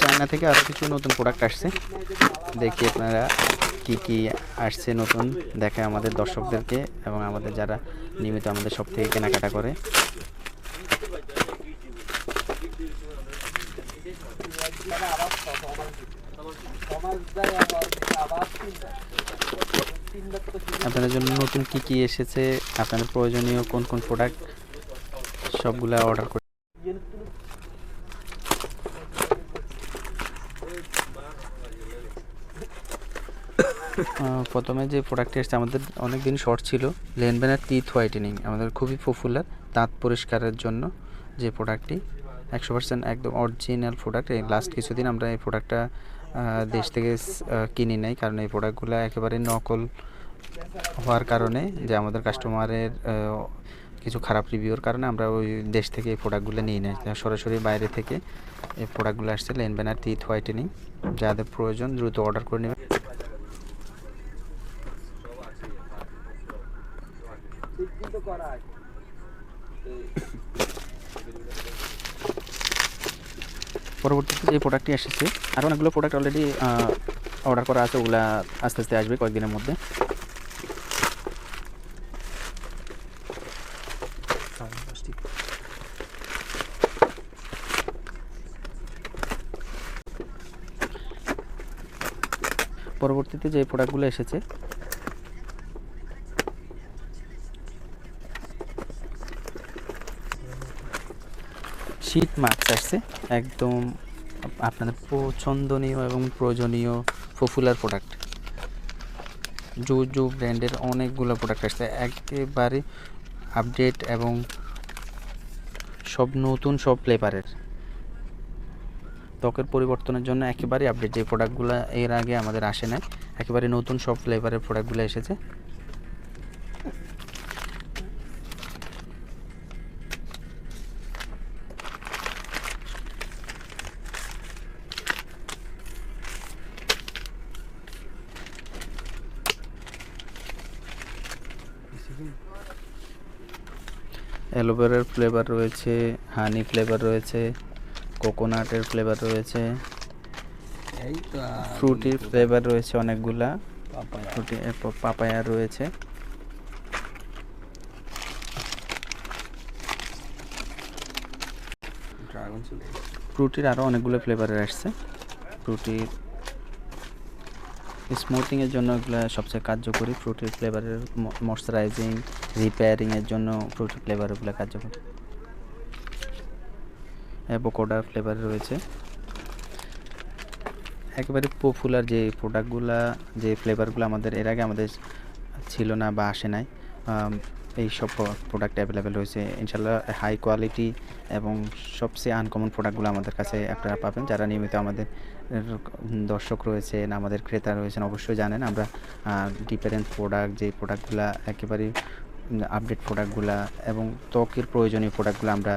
China থেকে আরও কিছু নতুন প্রোডাক্ট আসছে। দেখি আপনারা কি কি আসছে নতুন দেখে আমাদের দর্শকদেরকে এবং আমাদের যারা নিয়মিত আমাদের সব থেকে কেনাকাটা করে। আপনাদের জন্য নতুন কি কি এসেছে? আপনাদের প্রয়োজনীয় কোন কোন প্রোডাক্ট সবগুলা অর্ডার করে প্রথমে যে প্রোডাক্টটি এসেছে, আমাদের অনেক দিন শর্ট ছিল। লেনবেনের টিথ হোয়াইটেনিং আমাদের খুবই পপুলার দাঁত পরিষ্কারের জন্য যে প্রোডাক্টটি একশো পার্সেন্ট একদম অরিজিনাল প্রোডাক্ট এই লাস্ট কিছুদিন আমরা এই প্রোডাক্টটা দেশ থেকে কিনি নাই, কারণ এই প্রোডাক্টগুলো একেবারে নকল হওয়ার কারণে যে আমাদের কাস্টমারের কিছু খারাপ রিভিউর কারণে আমরা ওই দেশ থেকে এই প্রোডাক্টগুলো নিয়ে নিই সরাসরি বাইরে থেকে এই প্রোডাক্টগুলো আসছে লেনবেনার টিথ হোয়াইটেনিং যাদের প্রয়োজন দ্রুত অর্ডার করে নেবেন। পরবর্তীতে যে প্রোডাক্টটি এসেছে, আর অনেকগুলো প্রোডাক্ট অলরেডি অর্ডার করা আছে, ওগুলা আস্তে আস্তে আসবে কয়েকদিনের মধ্যে। পরবর্তীতে যে প্রোডাক্টগুলো এসেছে শীত মাস্ক আসছে। একদম আপনাদের পছন্দনীয় এবং প্রয়োজনীয় পপুলার প্রোডাক্ট জু জু ব্র্যান্ডের অনেকগুলো প্রোডাক্ট আসছে। একেবারে আপডেট এবং সব নতুন সব ফ্লেভারের ত্বকের পরিবর্তনের জন্য একেবারে আপডেট যে প্রোডাক্টগুলো এর আগে আমাদের আসে নাই, একেবারে নতুন সব ফ্লেভারের প্রোডাক্টগুলো এসেছে। অ্যালোভেরার ফ্লেভার রয়েছে হানি ফ্লেভার রয়েছে কোকোনাটের ফ্লেভার রয়েছে ফ্রুটির ফ্লেভার রয়েছে অনেকগুলা। ফ্রুটি পাপায়া রয়েছে। ফ্রুটির আরও অনেকগুলো ফ্লেভারের আসছে। ফ্রুটির স্মুথিংয়ের জন্য এগুলো সবচেয়ে কার্যকরী ফ্রুটির ফ্লেভারের ময়শ্চারাইজিং রিপেয়ারিংয়ের জন্য ফ্রুটি ফ্লেভারগুলো কার্যকরী। অ্যাভোকাডো ফ্লেভার রয়েছে। একেবারে পপুলার যে প্রোডাক্টগুলা যে ফ্লেভারগুলো আমাদের, এর আগে আমাদের ছিল না বা আসে নাই এই সব প্রোডাক্ট অ্যাভেলেবেল রয়েছে। ইনশাল্লাহ হাই কোয়ালিটি এবং সবচেয়ে আনকমন প্রোডাক্টগুলো আমাদের কাছে আপনারা পাবেন। যারা নিয়মিত আমাদের দর্শক রয়েছেন, আমাদের ক্রেতা রয়েছেন, অবশ্যই জানেন আমরা ডিফারেন্ট প্রোডাক্ট যে প্রোডাক্টগুলো একেবারে আপডেট প্রোডাক্টগুলো এবং ত্বকের প্রয়োজনীয় প্রোডাক্টগুলো আমরা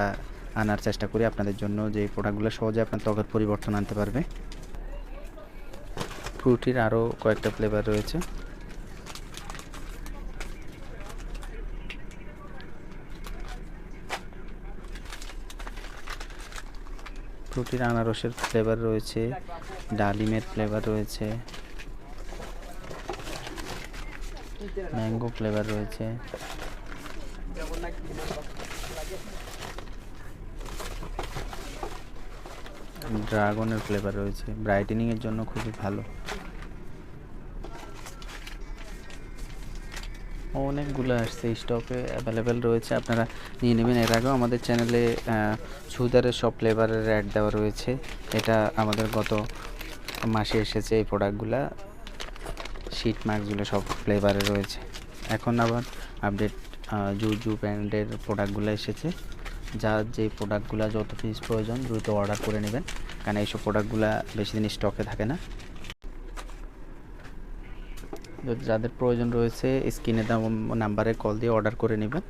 আনার চেষ্টা করি আপনাদের জন্য। যে প্রোডাক্টগুলো সহজে আপনার ত্বকের পরিবর্তন আনতে পারবে। ফ্রুটির আরও কয়েকটা ফ্লেভার রয়েছে। ফ্রুটির আনারসের ফ্লেভার রয়েছে, ডালিমের ফ্লেভার রয়েছে ম্যাঙ্গো ফ্লেভার রয়েছে। ড্রাগনের ফ্লেভার রয়েছে। ব্রাইটেনিংয়ের জন্য খুবই ভালো। অনেকগুলো আসছে স্টকে অ্যাভেলেবেল রয়েছে। আপনারা নিয়ে নেবেন। এর আগেও আমাদের চ্যানেলে সুদারের সব ফ্লেভারের অ্যাড দেওয়া রয়েছে। এটা আমাদের গত মাসে এসেছে এই প্রোডাক্টগুলো শীট মার্কসগুলো সব ফ্লেভারে রয়েছে। এখন আবার আপডেট জু জু ব্র্যান্ডের প্রোডাক্টগুলো এসেছে। যার যে প্রোডাক্টগুলো যত পিস প্রয়োজন, দ্রুত অর্ডার করে নেবেন। কারণ এইসব প্রোডাক্টগুলো বেশি দিন স্টকে থাকে না। যদি যাদের প্রয়োজন রয়েছে স্ক্রিনে নাম্বারে কল দিয়ে অর্ডার করে নেবেন।